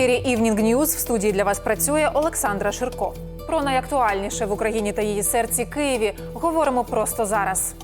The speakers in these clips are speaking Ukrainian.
ефірі «Івнінг News в студії для вас працює Олександра Ширко. Про найактуальніше в Україні та її серці Києві говоримо просто зараз.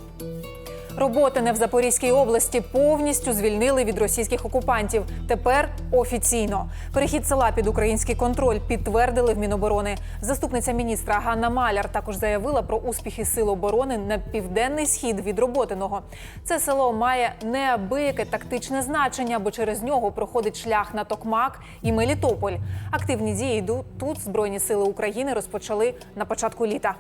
Роботине в Запорізькій області повністю звільнили від російських окупантів. Тепер офіційно перехід села під український контроль підтвердили в Міноборони. Заступниця міністра Ганна Маляр також заявила про успіхи сил оборони на південний схід від Роботиного. Це село має неабияке тактичне значення, бо через нього проходить шлях на Токмак і Мелітополь. Активні дії тут збройні сили України розпочали на початку літа.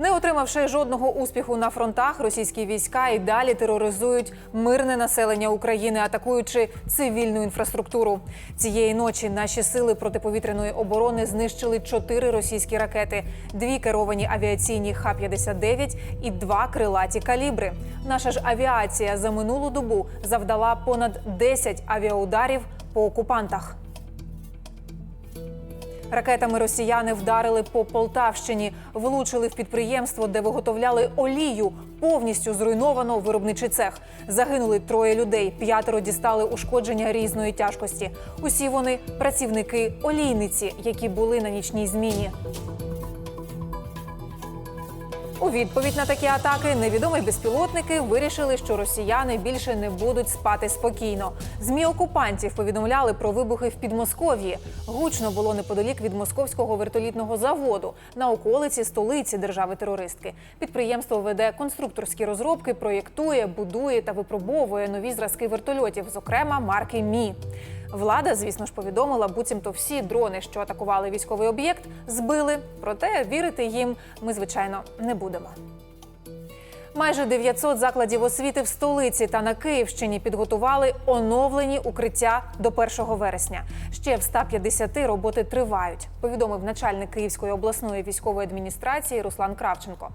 Не отримавши жодного успіху на фронтах, російські війська і далі тероризують мирне населення України, атакуючи цивільну інфраструктуру. Цієї ночі наші сили протиповітряної оборони знищили чотири російські ракети, дві керовані авіаційні Х-59 і два крилаті калібри. Наша ж авіація за минулу добу завдала понад 10 авіаударів по окупантах. Ракетами росіяни вдарили по Полтавщині, влучили в підприємство, де виготовляли олію. Повністю зруйновано виробничий цех. Загинули троє людей. П'ятеро дістали ушкодження різної тяжкості. Усі вони працівники олійниці, які були на нічній зміні. У відповідь на такі атаки невідомі безпілотники вирішили, що росіяни більше не будуть спати спокійно. Змі окупантів повідомляли про вибухи в Підмосков'ї. Гучно було неподалік від московського вертолітного заводу на околиці столиці держави-терористки. Підприємство веде конструкторські розробки, проєктує, будує та випробовує нові зразки вертольотів, зокрема марки Мі. Влада, звісно ж, повідомила, буцімто всі дрони, що атакували військовий об'єкт, збили. Проте вірити їм ми, звичайно, не будемо. Майже 900 закладів освіти в столиці та на Київщині підготували оновлені укриття до 1 вересня. Ще в 150 роботи тривають. Повідомив начальник Київської обласної військової адміністрації Руслан Кравченко.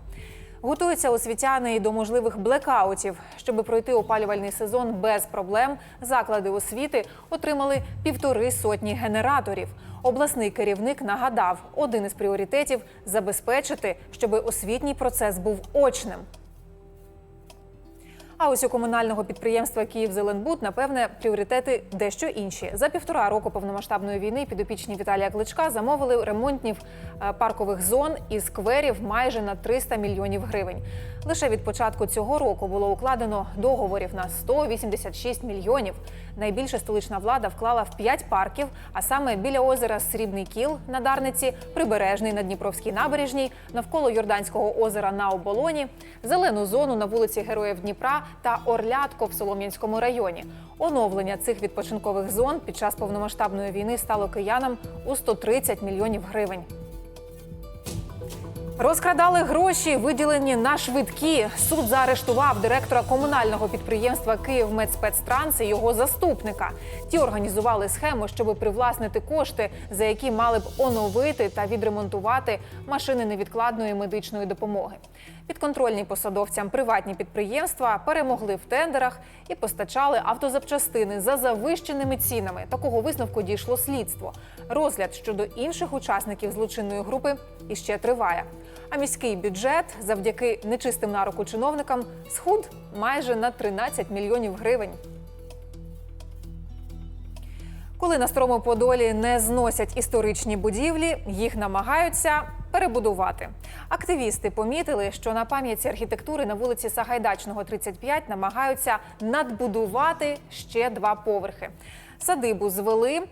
Готуються освітяни і до можливих блекаутів. Щоб пройти опалювальний сезон без проблем, заклади освіти отримали півтори сотні генераторів. Обласний керівник нагадав, один із пріоритетів забезпечити, щоб освітній процес був очним. А ось у комунального підприємства «Київзеленбуд» напевне пріоритети дещо інші. За півтора року повномасштабної війни підопічні Віталія Кличка замовили ремонтів е, паркових зон і скверів майже на 300 мільйонів гривень. Лише від початку цього року було укладено договорів на 186 мільйонів. Найбільше столична влада вклала в п'ять парків, а саме біля озера Срібний Кіл на Дарниці, Прибережний на Дніпровській набережній, навколо Йорданського озера на Оболоні, зелену зону на вулиці Героїв Дніпра та Орлятко в Солом'янському районі. Оновлення цих відпочинкових зон під час повномасштабної війни стало киянам у 130 мільйонів гривень. Розкрадали гроші, виділені на швидкі. Суд заарештував директора комунального підприємства «Київмедспецтранс» і його заступника. Ті організували схему, щоб привласнити кошти, за які мали б оновити та відремонтувати машини невідкладної медичної допомоги. Підконтрольні посадовцям приватні підприємства перемогли в тендерах і постачали автозапчастини за завищеними цінами. Такого висновку дійшло слідство. Розгляд щодо інших учасників злочинної групи іще триває. А міський бюджет завдяки нечистим на руку чиновникам схуд майже на 13 мільйонів гривень. Коли на старому Подолі не зносять історичні будівлі, їх намагаються перебудувати. Активісти помітили, що на пам'ятці архітектури на вулиці Сагайдачного, 35 намагаються надбудувати ще два поверхи. Садибу звели е,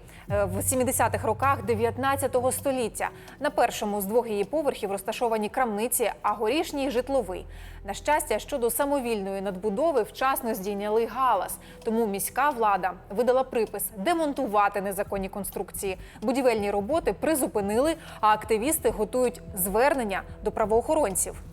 в 70-х роках 19 століття. На першому з двох її поверхів розташовані крамниці, а горішній житловий. На щастя, щодо самовільної надбудови вчасно здійняли галас. Тому міська влада видала припис демонтувати незаконні конструкції. Будівельні роботи призупинили, а активісти готують звернення до правоохоронців.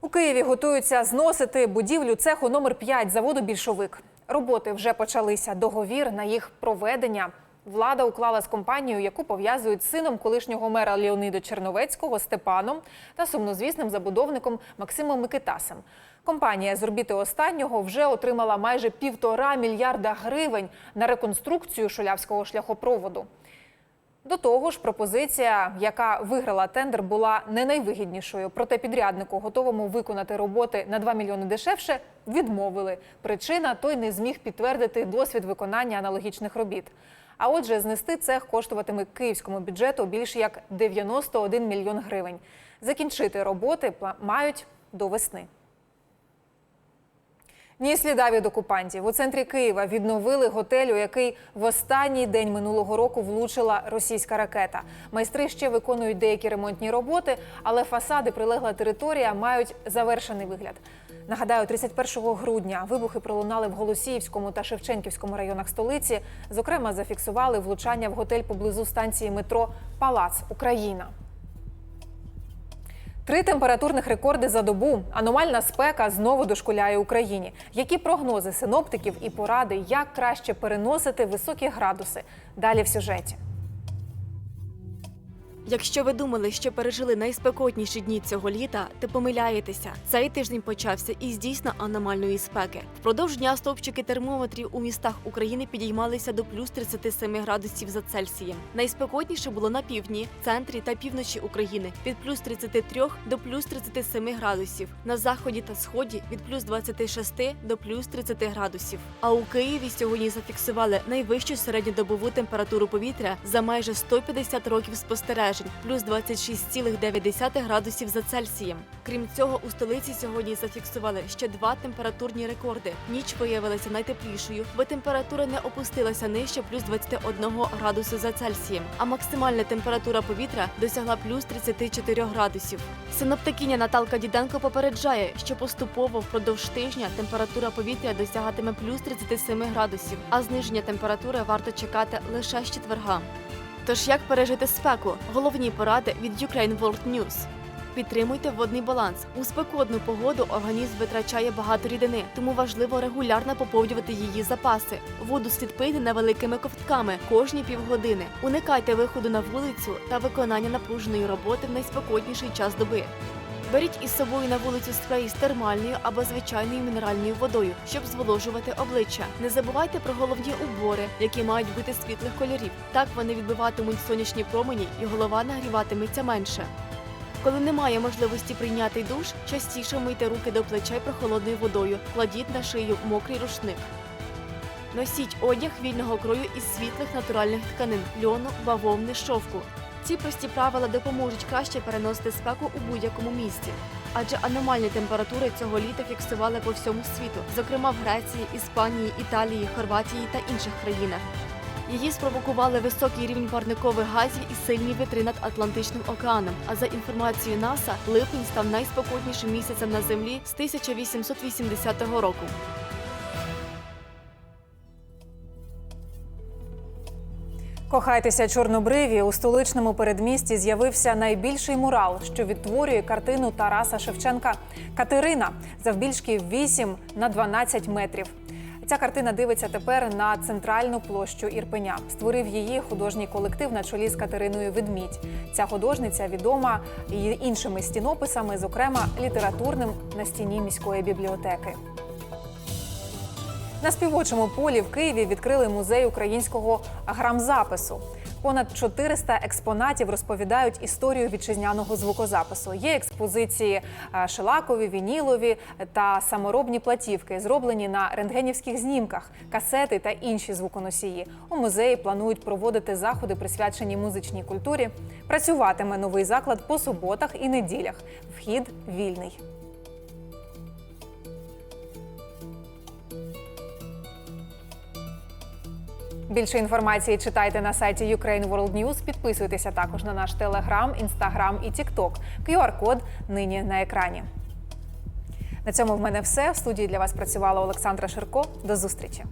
У Києві готуються зносити будівлю цеху номер 5 заводу Більшовик. Роботи вже почалися. Договір на їх проведення. Влада уклала з компанією, яку пов'язують з сином колишнього мера Леонида Черновецького Степаном та сумнозвісним забудовником Максимом Микитасем. Компанія з орбіти останнього вже отримала майже півтора мільярда гривень на реконструкцію шулявського шляхопроводу. До того ж, пропозиція, яка виграла тендер, була не найвигіднішою. Проте підряднику, готовому виконати роботи на 2 мільйони дешевше, відмовили. Причина той не зміг підтвердити досвід виконання аналогічних робіт. А отже, знести цех коштуватиме київському бюджету більше як 91 мільйон гривень. Закінчити роботи мають до весни. Ні сліда від окупантів. У центрі Києва відновили готель, у який в останній день минулого року влучила російська ракета. Майстри ще виконують деякі ремонтні роботи, але фасади прилегла територія мають завершений вигляд. Нагадаю, 31 грудня вибухи пролунали в Голосіївському та Шевченківському районах столиці. Зокрема, зафіксували влучання в готель поблизу станції метро Палац Україна. Три температурних рекорди за добу. Аномальна спека знову дошкуляє Україні. Які прогнози синоптиків і поради, як краще переносити високі градуси? Далі в сюжеті. Якщо ви думали, що пережили найспекотніші дні цього літа, то помиляєтеся. Цей тиждень почався із дійсно аномальної спеки. Впродовж дня стовпчики термометрів у містах України підіймалися до плюс 37 градусів за Цельсієм. Найспекотніше було на півдні, центрі та півночі України від плюс 33 до плюс 37 градусів. На заході та сході від плюс 26 до плюс 30 градусів. А у Києві сьогодні зафіксували найвищу середньодобову температуру повітря за майже 150 років спостережень плюс 26,9 градусів за Цельсієм. Крім цього, у столиці сьогодні зафіксували ще два температурні рекорди. Ніч виявилася найтеплішою, бо температура не опустилася нижче плюс 21 градусу за Цельсієм, а максимальна температура повітря досягла плюс 34 градусів. Синоптикиня Наталка Діденко попереджає, що поступово впродовж тижня температура повітря досягатиме плюс 37 градусів, а зниження температури варто чекати лише з четверга. Тож як пережити спеку? Головні поради від Ukraine World News. Підтримуйте водний баланс. У спекотну погоду організм витрачає багато рідини, тому важливо регулярно поповнювати її запаси. Воду слід пити невеликими ковтками кожні півгодини. Уникайте виходу на вулицю та виконання напруженої роботи в найспекотніший час доби. Беріть із собою на вулицю спрей з термальною або звичайною мінеральною водою, щоб зволожувати обличчя. Не забувайте про головні убори, які мають бути світлих кольорів. Так вони відбиватимуть сонячні промені і голова нагріватиметься менше. Коли немає можливості прийняти душ, частіше мийте руки до плечей прохолодною водою, кладіть на шию мокрий рушник. Носіть одяг вільного крою із світлих натуральних тканин льону, бавовни, шовку. Ці прості правила допоможуть краще переносити спеку у будь-якому місці. Адже аномальні температури цього літа фіксували по всьому світу, зокрема в Греції, Іспанії, Італії, Хорватії та інших країнах. Її спровокували високий рівень парникових газів і сильні вітри над Атлантичним океаном. А за інформацією НАСА, липень став найспокійнішим місяцем на землі з 1880 року. Кохайтеся чорнобриві у столичному передмісті з'явився найбільший мурал, що відтворює картину Тараса Шевченка Катерина завбільшки 8 на 12 метрів. Ця картина дивиться тепер на центральну площу Ірпеня. Створив її художній колектив на чолі з Катериною Ведмідь. Ця художниця відома і іншими стінописами, зокрема літературним на стіні міської бібліотеки. На співочому полі в Києві відкрили музей українського грамзапису. Понад 400 експонатів розповідають історію вітчизняного звукозапису. Є експозиції е, шелакові, вінілові та саморобні платівки, зроблені на рентгенівських знімках, касети та інші звуконосії. У музеї планують проводити заходи, присвячені музичній культурі. Працюватиме новий заклад по суботах і неділях. Вхід вільний. Більше інформації читайте на сайті Ukraine World News. Підписуйтеся також на наш телеграм, інстаграм і тікток. QR-код нині на екрані. На цьому в мене все. В студії для вас працювала Олександра Ширко. До зустрічі.